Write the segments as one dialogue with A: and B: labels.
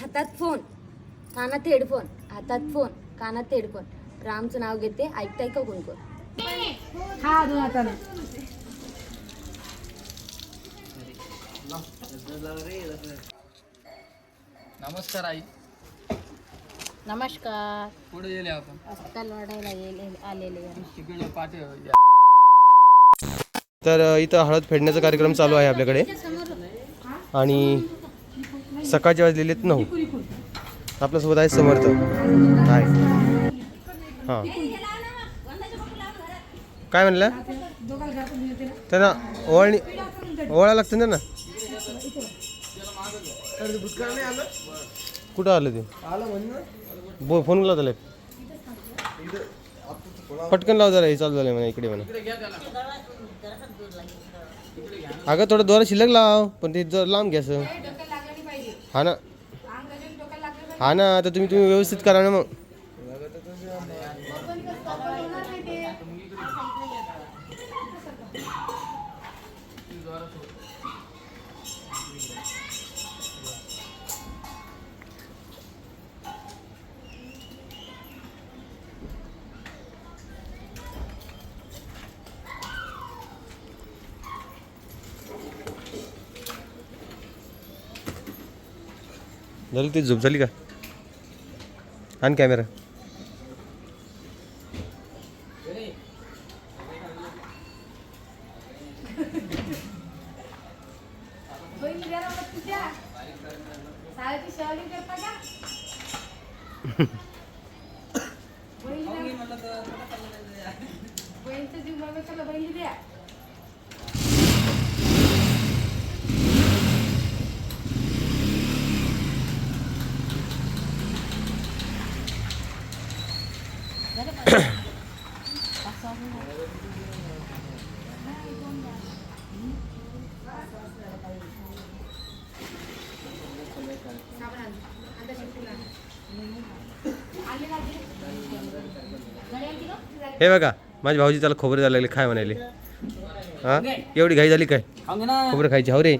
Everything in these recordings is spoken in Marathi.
A: हातात फोन कानात हेडफोन हातात फोन कानात हेडफोन रामचं नाव घेते ऐकताय का कोण कोण?
B: हा दोन हाताने
C: नमस्कार आई.
B: नमस्कार.
C: पुढे गेले आपण?
B: वाढायला येईल आलेले.
C: तिकडे पाठी
D: तर इथं हळद फेडण्याचा कार्यक्रम चालू आहे आपल्याकडे. आणि सकाळचे वाजलेले आहेत नऊ. आपल्यासोबत आहे समर्थ आहे हां. काय म्हणलं? त्यांना ओळणी ओवाळा लागतं ना ना? कुठं आलं ते? बो फोन लाव त्याला पटकन लाव जरा हे चालू झालं म्हणा इकडे म्हणा. अगं थोडं दोरा शिल्लक लाव पण ते जर लांब घ्यास हा ना. हा ना आता तुम्ही तुम्ही व्यवस्थित करा ना मग. झालं ती झोप झाली का? आण कॅमेरा. हे बघा माझी भाऊजी त्याला खोबरे झाले काय म्हणाले हा? एवढी घाई झाली काय? खोबरे खायची हो रे.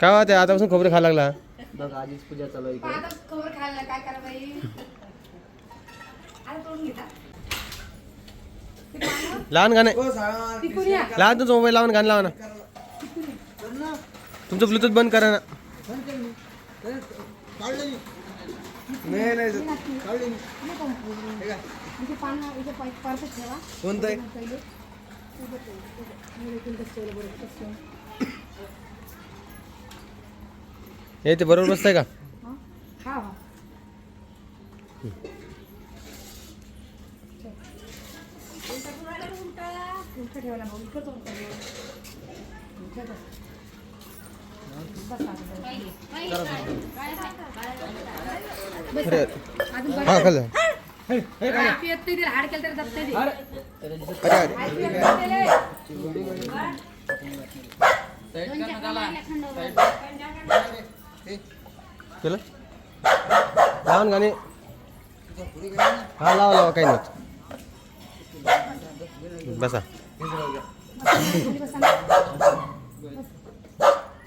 D: काय वाटते आतापासून खोबरे खायला लागला.
C: बघ आधीच पूजा चालू आहे इकडे.
D: लहान गाणं लहान तुमचा मोबाईल लावून गाणं लावा ना. तुमचं ब्लूटूथ बंद करा ना.
C: कोणतं आहे?
D: हे ते बरोबर बसतंय का?
B: हा? हा उलटं भाऊ इकडंच उलटं ठेव. बस.
D: हा खाल्लं
B: केलं
D: लावून लहान गाणे हा लावा लावा काही नव्हतं बसा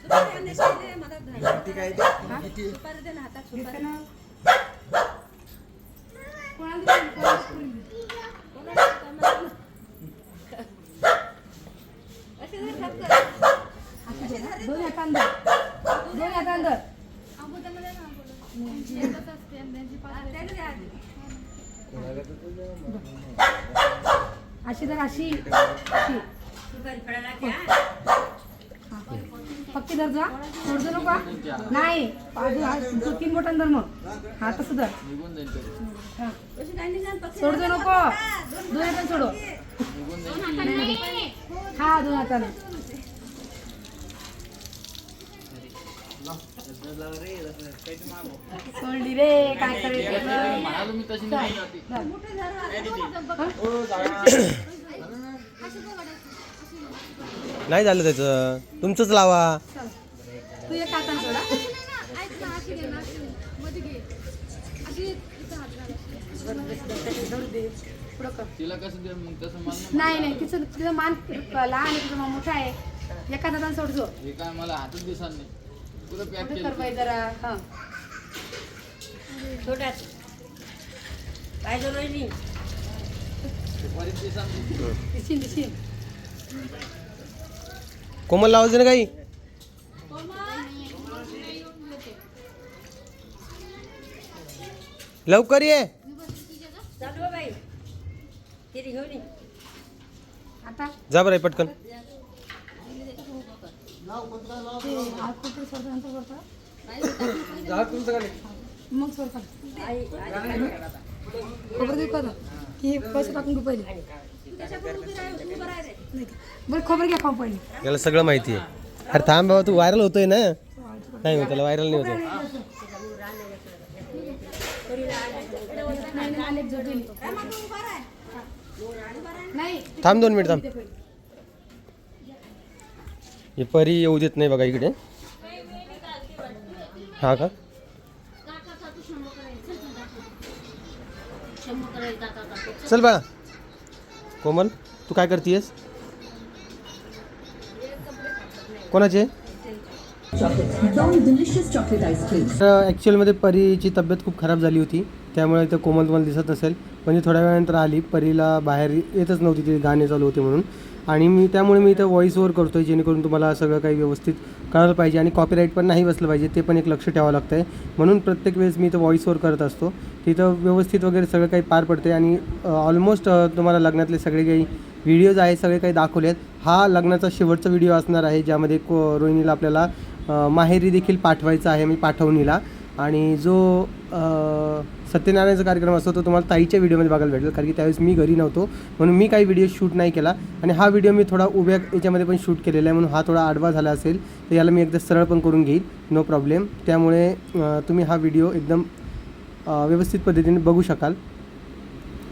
B: दोन हातांनी धर. दोन हातांनी धर. अशी धर अशी पक्की धर जा सोडू नको नाही तीन बोटांनी मग हा तसं धर
C: निघून जाईल तो.
B: हा. सोडू नको दोन हाताने सोडू हा दोन हाताने सोडली रे काय.
D: नाही झालं त्याचं तुमचंच लावा
B: तू एक हाताने सोडा पुढं कर.
C: तिला कसं दे मग? तसं मला
B: नाही नाही तिचं तिचं मान लहान आहे तुझं मान मोठा आहे. एका हाताने सोडतो
C: हे काय मला हातच दिसत नाही. पुरं पॅक
B: कुठे
C: केलं
B: कर बाई जरा. हा.
E: छोट्यात पाहिजे रोहिणी
C: परत ते सांगतो
B: दिशील दिशील
D: कोमल लावायचं दे ना काही. लवकर ये.
E: तिथे घेऊन ये.
B: आता?
D: जा बरं पटकन.
B: हात मग
E: आई आई.
B: खोबरं देऊ का आता? की पैसे टाकून घेऊ पहिले. नाही का? बरं खोबरं घ्या खाऊ पहिले.
D: याला सगळं माहिती आहे. अरे थांब बाबा तू व्हायरल होतोय ना? नाही हो त्याला व्हायरल नाही होत.
B: नाही नाही
D: थांब दोन मिनिट थांब. हे परी येऊ देत नाही बघा इकडे. हा का? चल बाळा. कोमल तू काय करतेस कोणाचे? तर ॲक्च्युअलमध्ये परीची तब्येत खूप खराब झाली होती. त्यामुळे इथं कोमल तुम्हाला दिसत नसेल म्हणजे थोड्या वेळानंतर आली. परीला बाहेर येतच नव्हती ती गाणे चालू होते म्हणून. आणि मी त्यामुळे मी इथं व्हॉईस ओवर करतो आहे जेणेकरून तुम्हाला सगळं काही व्यवस्थित कळायला पाहिजे. आणि कॉपीराईट पण नाही बसलं पाहिजे ते पण एक लक्ष ठेवावं लागतं आहे म्हणून प्रत्येक वेळेस मी इथं व्हॉईस ओवर करत असतो. तिथं व्यवस्थित वगैरे सगळं काही पार पडते आणि ऑलमोस्ट तुम्हाला लग्नातले सगळे काही व्हिडिओज आहेत सगळे काही दाखवले आहेत. हा लग्नाचा शेवटचा व्हिडिओ असणार आहे ज्यामध्ये को रोहिणीला आपल्याला माहेरी देखील पाठवायचं आहे मी पाठवणीला. आणि जो सत्यनारायणचा कार्यक्रम असतो तो तुम्हाला ताईच्या व्हिडिओमध्ये बघायला भेटेल कारण की त्यावेळेस मी घरी नव्हतो म्हणून मी काही व्हिडिओ शूट नाही केला. आणि हा व्हिडिओ मी थोडा उभ्या याच्यामध्ये पण शूट केलेला आहे म्हणून हा थोडा आडवा झाला असेल तर याला मी एकदा सरळ पण करून घेईल नो प्रॉब्लेम त्यामुळे तुम्ही हा व्हिडिओ एकदम व्यवस्थित पद्धतीने बघू शकाल.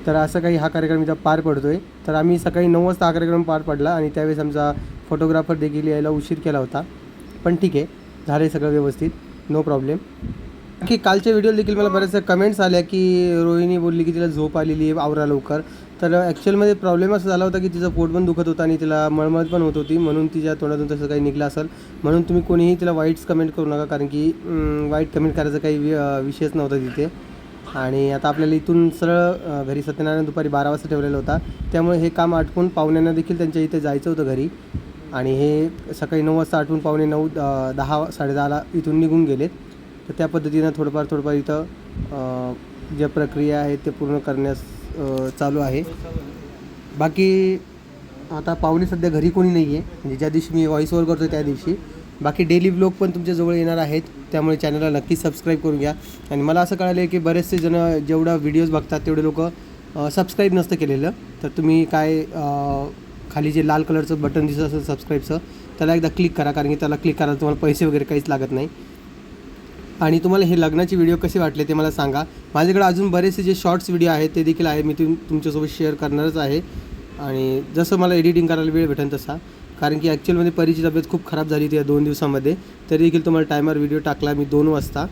D: तर असं काही हा कार्यक्रम इथं पार पडतो आहे तर आम्ही सकाळी नऊ वाजता हा कार्यक्रम पार पडला आणि त्यावेळेस आमचा फोटोग्राफर देखील यायला उशीर केला होता. पण ठीक आहे झालं आहे सगळं व्यवस्थित नो प्रॉब्लेम की कालच्या व्हिडिओ देखील मला बऱ्याचशा कमेंट्स आल्या की रोहिणी बोलली की तिला झोप आलेली आहे आवरा लवकर. तर ॲक्च्युअलमध्ये प्रॉब्लेम असा झाला होता की तिचं पोट पण दुखत होतं आणि तिला मळमळ पण होत होती. म्हणून तिच्या तोंडातून तसं काही निघलं असेल. म्हणून तुम्ही कोणीही तिला वाईट्स कमेंट करू नका कारण की वाईट कमेंट करायचा काही वि- विषयच नव्हता तिथे. आणि आता आपल्याला इथून सरळ घरी सत्यनारायण दुपारी बारा वाजता ठेवलेला होता. त्यामुळे हे काम आटपून पाहुण्यांना देखील त्यांच्या इथे जायचं होतं घरी. आणि हे सकाळी नऊ वाजता आठवून पावणे नऊ दहा साडेदहाला इथून निघून गेलेत. तर त्या पद्धतीनं थोडंफार थोडंफार इथं ज्या प्रक्रिया आहेत ते पूर्ण करण्यास चालू आहे. बाकी आता पाहुणे सध्या घरी कोणी नाही आहे म्हणजे ज्या दिवशी मी व्हॉईस ओवर करतो त्या दिवशी. बाकी डेली ब्लॉग पण तुमच्याजवळ येणार आहेत. त्यामुळे चॅनलला नक्की सबस्क्राईब करून घ्या. आणि मला असं कळालं आहे की बरेचसे जण जेवढा व्हिडिओज बघतात तेवढे लोक सबस्क्राईब नसतं केलेलं. तर तुम्ही काय खाली जे लाल कलरचं बटन दिसत असेल सबस्क्राईबचं त्याला एकदा क्लिक करा. कारण की त्याला क्लिक करायला तुम्हाला पैसे वगैरे काहीच लागत नाही. आणि तुम्हाला हे लग्नाचे व्हिडिओ कसे वाटले ते मला सांगा. माझ्याकडे अजून बरेचसे जे शॉर्ट्स व्हिडिओ आहेत ते देखील आहे मी तुम तुमच्यासोबत शेअर करणारच आहे. आणि जसं मला एडिटिंग करायला वेळ भेटेल तसा. कारण की ॲक्च्युअलमध्ये परीची तब्येत खूप खराब झाली होती या दोन दिवसामध्ये. तरी देखील तुम्हाला टायमर व्हिडिओ टाकला मी दोन वाजता.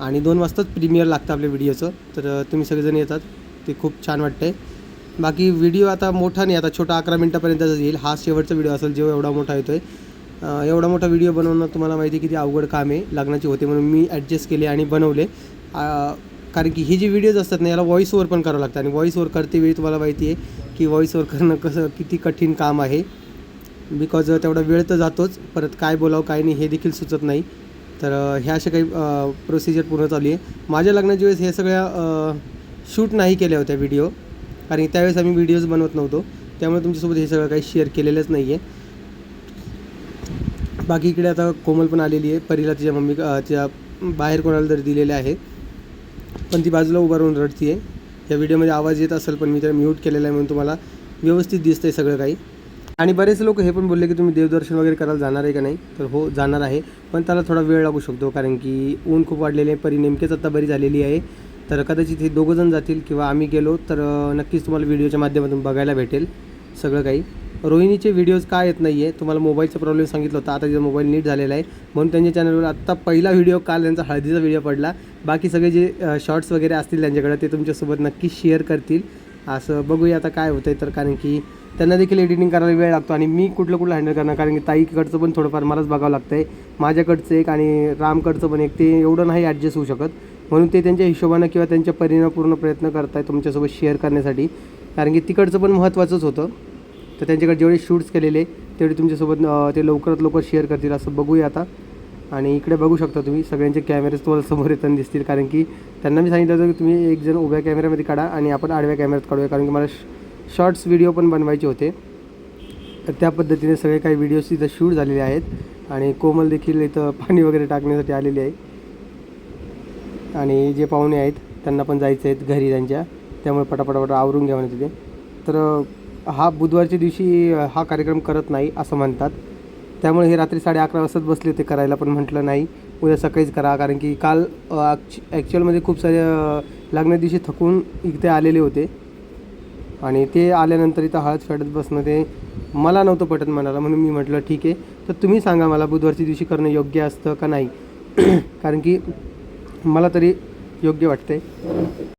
D: आणि दोन वाजताच प्रीमियर लागतं आपल्या व्हिडिओचं तर तुम्ही सगळेजण येतात. ते खूप छान वाटते बाकी व्हिडिओ आता मोठा नाही आता छोटा अकरा मिनटापर्यंतच येईल. हा शेवटचा व्हिडिओ असेल जेव्हा एवढा मोठा येतो आहे एवढा मोठा व्हिडिओ बनवणं तुम्हाला माहिती आहे किती अवघड काम आहे लग्नाचे होते म्हणून मी ॲडजस्ट केले आणि बनवले. कारण की हे जे व्हिडिओज असतात ना याला व्हॉईस ओवर पण करावं लागतं. आणि व्हॉईस ओवर करते वेळी तुम्हाला माहिती आहे की व्हॉईस करणं कसं किती कठीण काम आहे. बिकॉज तेवढा वेळ तर जातोच. परत काय बोलावं काय नाही हे देखील सुचत नाही. तर ह्या अशा काही प्रोसिजर पूर्ण चालू आहे. माझ्या लग्नाच्या वेळेस हे सगळ्या शूट नाही केल्या होत्या व्हिडिओ कारण त्यावेळेस आम्ही व्हिडिओज बनवत नव्हतो. त्यामुळे तुमच्यासोबत हे सगळं काही शेअर केलेलंच नाही आहे बाकी इकडे आता कोमल पण आलेली आहे. परीला तिच्या मम्मी तिच्या बाहेर कोणाला तरी दिलेले आहे. पण ती बाजूला उभा राहून रडती आहे या व्हिडिओमध्ये आवाज येत असेल पण मी त्याला म्यूट केलेला आहे म्हणून तुम्हाला व्यवस्थित दिसतं आहे सगळं काही. आणि बरेच लोक हे पण बोलले की तुम्ही देवदर्शन वगैरे करायला जाणार आहे का नाही? तर हो जाणार आहे. पण त्याला थोडा वेळ लागू शकतो कारण की ऊन खूप वाढलेले आहे. परी नेमकेच आत्ता बरी झालेली आहे. तर कदाचित हे दोघंजण जातील किंवा आम्ही गेलो तर नक्कीच तुम्हाला व्हिडिओच्या माध्यमातून बघायला भेटेल. सगळं काही. रोहिणीचे व्हिडिओज का येत नाही आहे तुम्हाला मोबाईलचा प्रॉब्लेम सांगितलं होता. आता तिचा मोबाईल नीट झालेला आहे. म्हणून त्यांच्या चॅनलवर आत्ता पहिला व्हिडिओ काल त्यांचा हळदीचा व्हिडिओ पडला. बाकी सगळे जे शॉर्ट्स वगैरे असतील त्यांच्याकडे ते तुमच्यासोबत नक्की शेअर करतील. असं बघूया आता काय होतं आहे तर. कारण की त्यांना देखील एडिटिंग करायला वेळ लागतो आणि मी कुठलं कुठलं हँडल करणार? कारण की ताईकडचं पण थोडंफार मलाच बघावं लागतं आहे माझ्याकडचं एक आणि रामकडचं पण एक. ते एवढं नाही ॲडजस्ट होऊ शकत. म्हणून ते त्यांच्या हिशोबानं किंवा त्यांच्या परिणामपूर्ण प्रयत्न करत आहे तुमच्यासोबत शेअर करण्यासाठी. कारण की तिकडचं पण महत्त्वाचंच होतं. तर त्यांच्याकडे जेवढे शूट्स केलेले तेवढे तुमच्यासोबत ते लवकरात लवकर शेअर करतील असं बघूया आता. आणि इकडे बघू शकता तुम्ही सगळ्यांचे कॅमेरेज तुम्हाला समोर येताना दिसतील कारण की त्यांना मी सांगितलं होतं की तुम्ही एक जण उभ्या कॅमेऱ्यामध्ये काढा आणि आपण आडव्या कॅमेऱ्यात काढूया कारण की मला शॉर्ट्स व्हिडिओ पण बनवायचे होते. तर त्या पद्धतीने सगळे काही व्हिडिओज इथं शूट झालेले आहेत. आणि कोमल देखील इथं पाणी वगैरे टाकण्यासाठी आलेली आहे. आणि जे पाहुणे आहेत त्यांना पण जायचं आहेत घरी त्यांच्या. त्यामुळे पटापटापट आवरून घ्या तिथे. तर हा बुधवारच्या दिवशी हा कार्यक्रम करत नाही असं म्हणतात. त्यामुळे हे रात्री साडे अकरा वाजताच बसले होते करायला पण म्हटलं नाही. उद्या सकाळीच करा कारण की काल ॲक्च्युअलमध्ये खूप सारे लग्ना दिवशी थकून इथे आलेले होते. आणि ते आल्यानंतर इथं हळद फेडत बसणं ते मला नव्हतं पटत म्हणाला म्हणून मी म्हटलं ठीक आहे तर तुम्ही सांगा मला बुधवारच्या दिवशी करणं योग्य असतं का नाही? कारण की मला तरी योग्य वाटते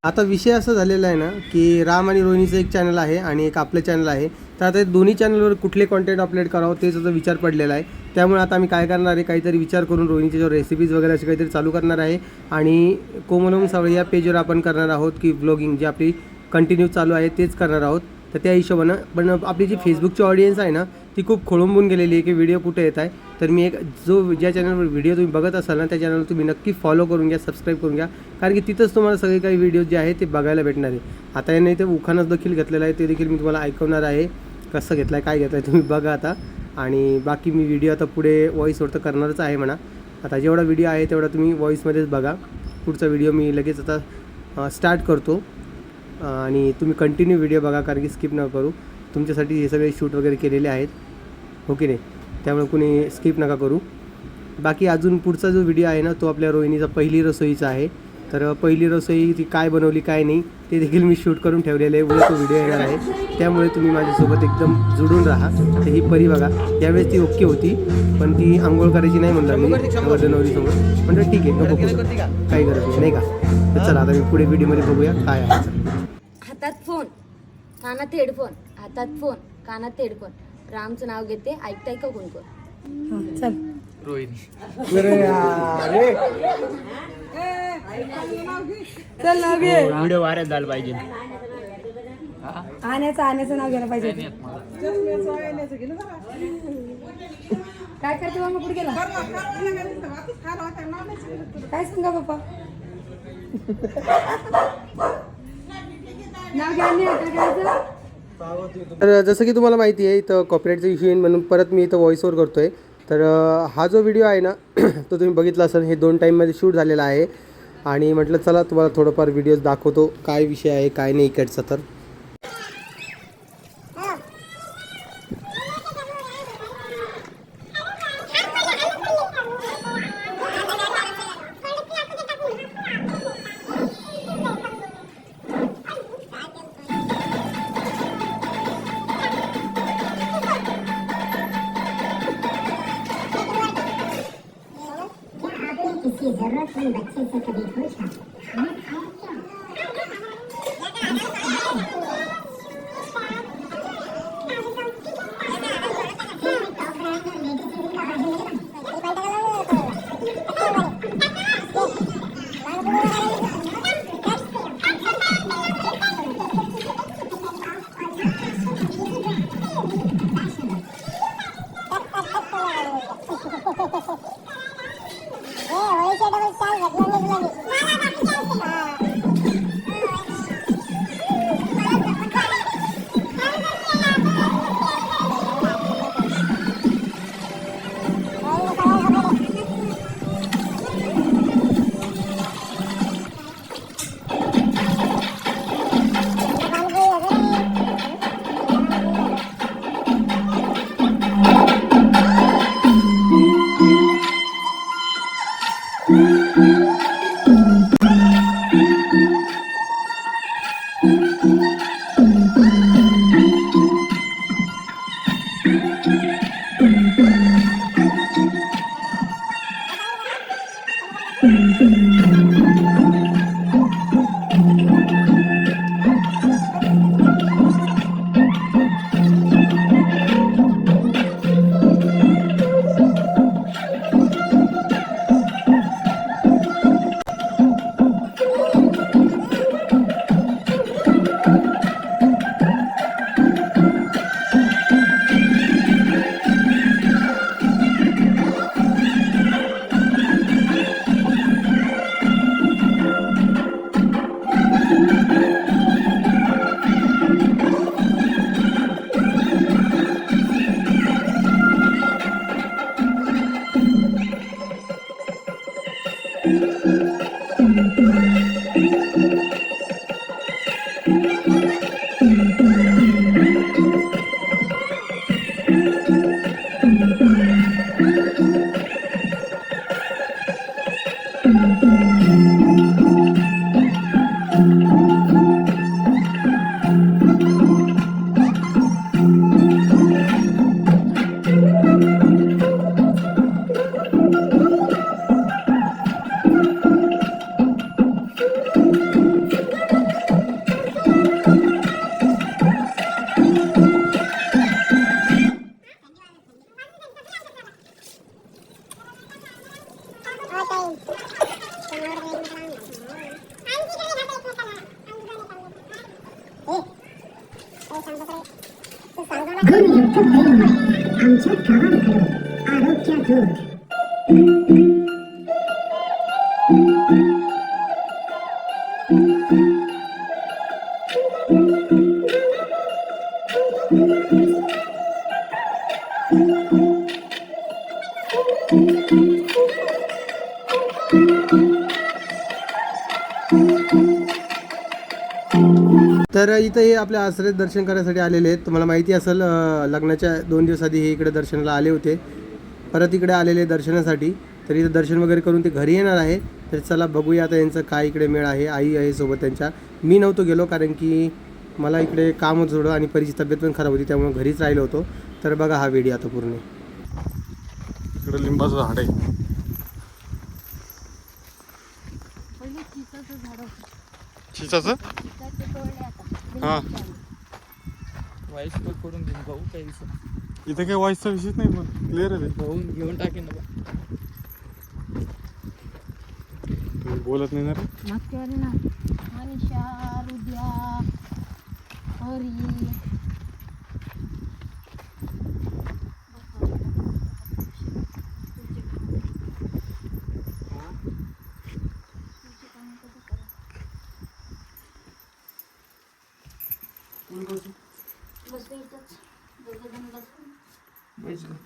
D: आता विषय असा झालेला आहे ना की राम आणि रोहिणीचं एक चॅनल आहे आणि एक आपलं चॅनल आहे. तर आता दोन्ही चॅनलवर कुठले कॉन्टेंट अपलोड करावं तेच आता विचार पडलेला आहे. त्यामुळे आता आम्ही काय करणार आहे काहीतरी विचार करून रोहिणीच्या जो रेसिपीज वगैरे असे काहीतरी चालू करणार आहे. आणि कोमलम सावळे या पेजवर आपण करणार आहोत की ब्लॉगिंग जी आपली कंटिन्यू चालू आहे तेच करणार आहोत. तर त्या हिशोबानं पण आपली जी फेसबुकची ऑडियन्स आहे ना ती खूप खोळंबून गेलेली आहे की व्हिडिओ कुठे येत आहे. तर मी एक जो ज्या चॅनलवर व्हिडिओ तुम्ही बघत असाल ना त्या चॅनलवर तुम्ही नक्की फॉलो करून घ्या सबस्क्राईब करून घ्या. कारण की तिथंच तुम्हाला सगळे काही व्हिडिओ जे आहे ते बघायला भेटणार आहे. आता याने ते उखाणच देखील घेतलेलं आहे ते देखील मी तुम्हाला ऐकवणार आहे. कसं घेतलं आहे काय घेतलं आहे तुम्ही बघा आता. आणि बाकी मी व्हिडिओ आता पुढे व्हॉईसवर तर करणारच आहे म्हणा. आता जेवढा व्हिडिओ आहे तेवढा तुम्ही व्हॉईसमध्येच बघा. पुढचा व्हिडिओ मी लगेच आता स्टार्ट करतो. आणि तुम्ही कंटिन्यू व्हिडिओ बघा कारण की स्किप न करू. तुमच्यासाठी हे सगळे शूट वगैरे केलेले आहेत. हो की नाही? त्यामुळे कुणी स्किप नका करू. बाकी अजून पुढचा जो व्हिडिओ आहे ना तो आपल्या रोहिणीचा पहिली रसोईचा आहे. तर पहिली रसोई ती काय बनवली काय नाही ते देखील मी शूट करून ठेवलेलं आहे. उद्या तो व्हिडिओ येणार आहे. त्यामुळे तुम्ही माझ्यासोबत एकदम जुडून राहा. तर ही परी बघा त्यावेळेस ती ओके होती पण ती आंघोळ करायची नाही म्हणलं मी नवरीसमोर म्हणलं ठीक आहे नको काही गरज नाही नाही का? तर चला आता मी पुढे व्हिडिओमध्ये बघूया काय आहे.
A: हातात फोन कानात हेडफोन हातात फोन कानात हेडफोन. रामचं नाव घेते ऐकताय का कोण कोण
B: हां चल. चल नाव घे.
C: व्हिडिओ व्हायरल झाला पाहिजे.
B: आण्याचं आण्याचं नाव घ्यायला पाहिजे. काय करते मामा कुठे गेला? काय सांगा बाप्पा? नाव घ्या आणि काय करायचं
D: तर जसं की तुम्हाला माहिती आहे इथं कॉपरेटचा इश्यू येईल म्हणून परत मी इथं व्हॉइस ओव्हर करतो आहे तर हा जो व्हिडिओ आहे ना तो तुम्ही बघितला असाल हे दोन टाईममध्ये शूट झालेला आहे. आणि म्हटलं चला तुम्हाला थोडंफार व्हिडिओज दाखवतो काय विषय आहे काय नाही इकडचा तर. तर इथं हे आपल्या आश्रय दर्शन करण्यासाठी आलेले आहेत. तुम्हाला माहिती असेल लग्नाच्या दोन दिवस आधी हे इकडे दर्शनाला आले होते. परत इकडे आलेले दर्शनासाठी. तर इथं दर्शन वगैरे करून ते घरी येणार आहे. तर चला बघूया आता यांचं काय इकडे मेळ आहे आई आहे सोबत त्यांच्या. मी नव्हतो गेलो कारण की मला इकडे काम होतं थोडं आणि परीची तब्येत पण खराब होती त्यामुळे घरीच राहिलो होतो. तर बघा हा व्हिडिओ आता पूर्ण.
F: इकडे लिंबाचं झाड आहे. चिचाचं हा.
C: वाईस पण करून देईन भाऊ काही दिवसात
F: इथे काही वाईसचा विषयच नाही पण क्लिअर आहे
C: भाऊ घेऊन टाकेन ना.
F: बोलत नाही ना रे?
B: मागच्या वाली ना मनीषा रुद्या हरी
C: बैस गं.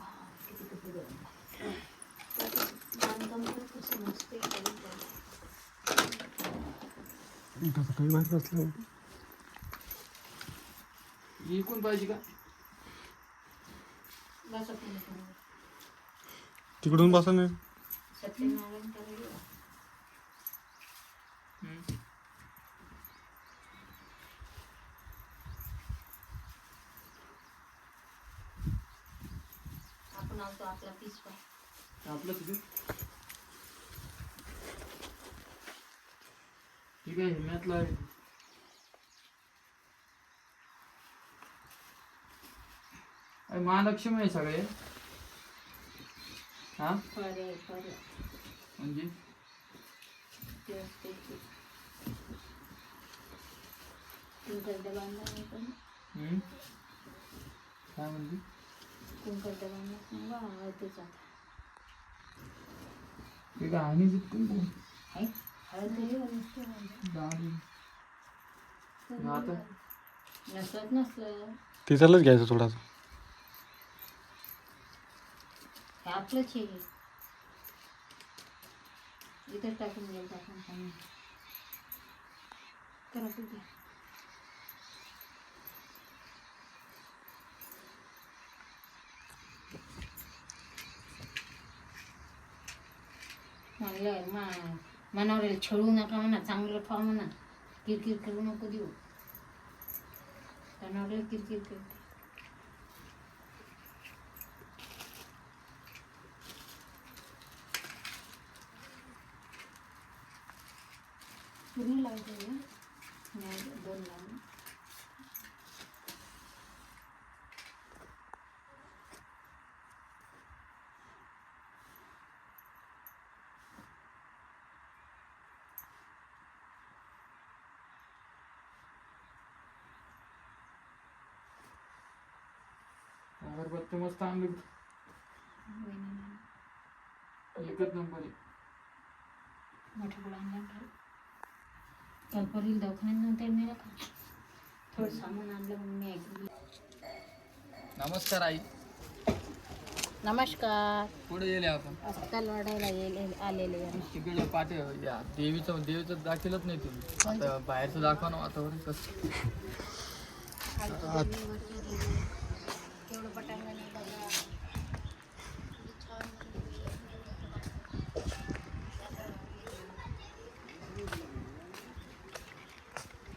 F: तर काही बाहेर बसलं
C: इकून पाहिजे का?
F: तिकडून बसा नाही
A: आपला
C: तिथे ठीक आहे हिम्मतला आहे. अरे महालक्ष्मी आहे सगळे. हा? म्हणजे? हम्म? काय म्हणजे ते काय आणि जितकून बोल. दाढी. मग आता?
E: नसत नसलं
F: तिथलंच घ्यायचं थोडासा.
E: हे आपलंच आहे. इथं टाकून गेलं टाकून पाणी तर असू द्या म्हणलं मा मनावर छळू नका म्हणा चांगलं ठेवा म्हणा. किरकिर करू नको देऊ. मनावर किरकिर करते. पूर्ण लावते ना नाही दोन लावून
C: अगरबत्ती मस्त आणली एकच नंबर आहे.
E: मोठं गुळ आणलं का काल परील दवाखान्यात नंतर नेलं का थोडं सामान आणलं मग मी ऐकलं
C: नमस्कार आई.
E: नमस्कार.
C: पुढे गेले आपण.
E: अस्कल वाढायला येईल आलेले आहे.
C: तिकडे पाठी या देवीचं देवीचं दाखवलंच नाही तुम्ही. आता बाहेरचं दाखवा ना वातावरण कसं
E: केवढं पटांगण आहे बघा.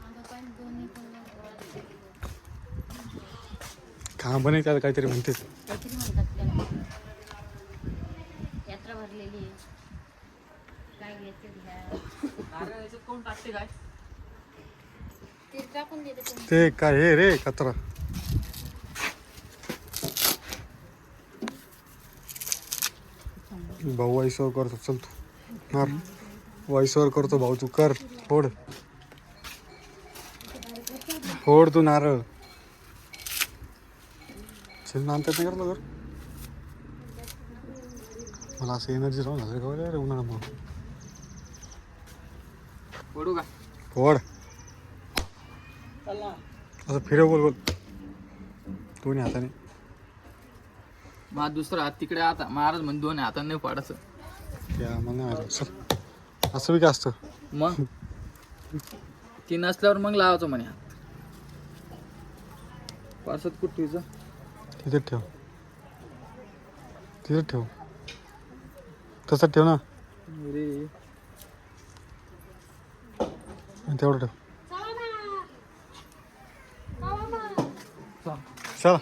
E: मागं पण दोन्ही पण
F: पण त्याला काहीतरी म्हणते.
E: काहीतरी म्हणतात त्याला. यात्रा भरलेली आहे. काय घ्यायचं घ्या.
C: अरे याच्यात कोण टाकते काय?
E: ते टाकून देते पण
F: ते काय हे रे कचरा. भाऊ वाईसवर करतो चल तू. मार. वाईसवर करतो भाऊ तू कर. फोड. फोड तू नारळ. चल नानतात नाही करतो कर मला असं एनर्जी राहून झालं का रे उन्हाळ्यामुळं
C: पडू का
F: फोड असं फिरव बोल बोल दोन्ही हाताने
C: माझा दुसरा हात तिकडे आता महाराज म्हणजे दोन हाताने नाही पाडायचं
F: या मला नाही माहिती. असं बी काय असतं
C: मग ती नसल्यावर मग लावायचं म्हणे हात पार्सत कुठं तुझं
F: तिथेच ठेव तिथेच ठेव तसंच ठेव ना तेवढं ठेव चला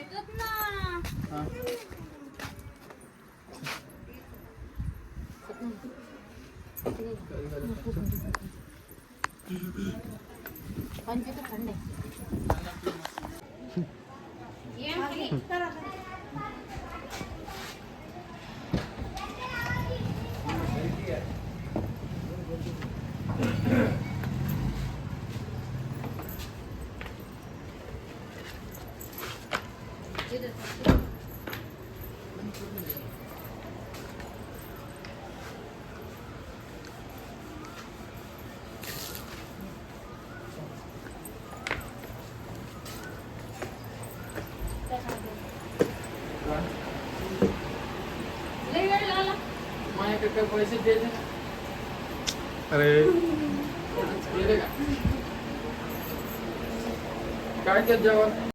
E: पंचवीस
C: काय पैसे द्यायचे
F: अरे.
C: गेले का काय देत जेवण?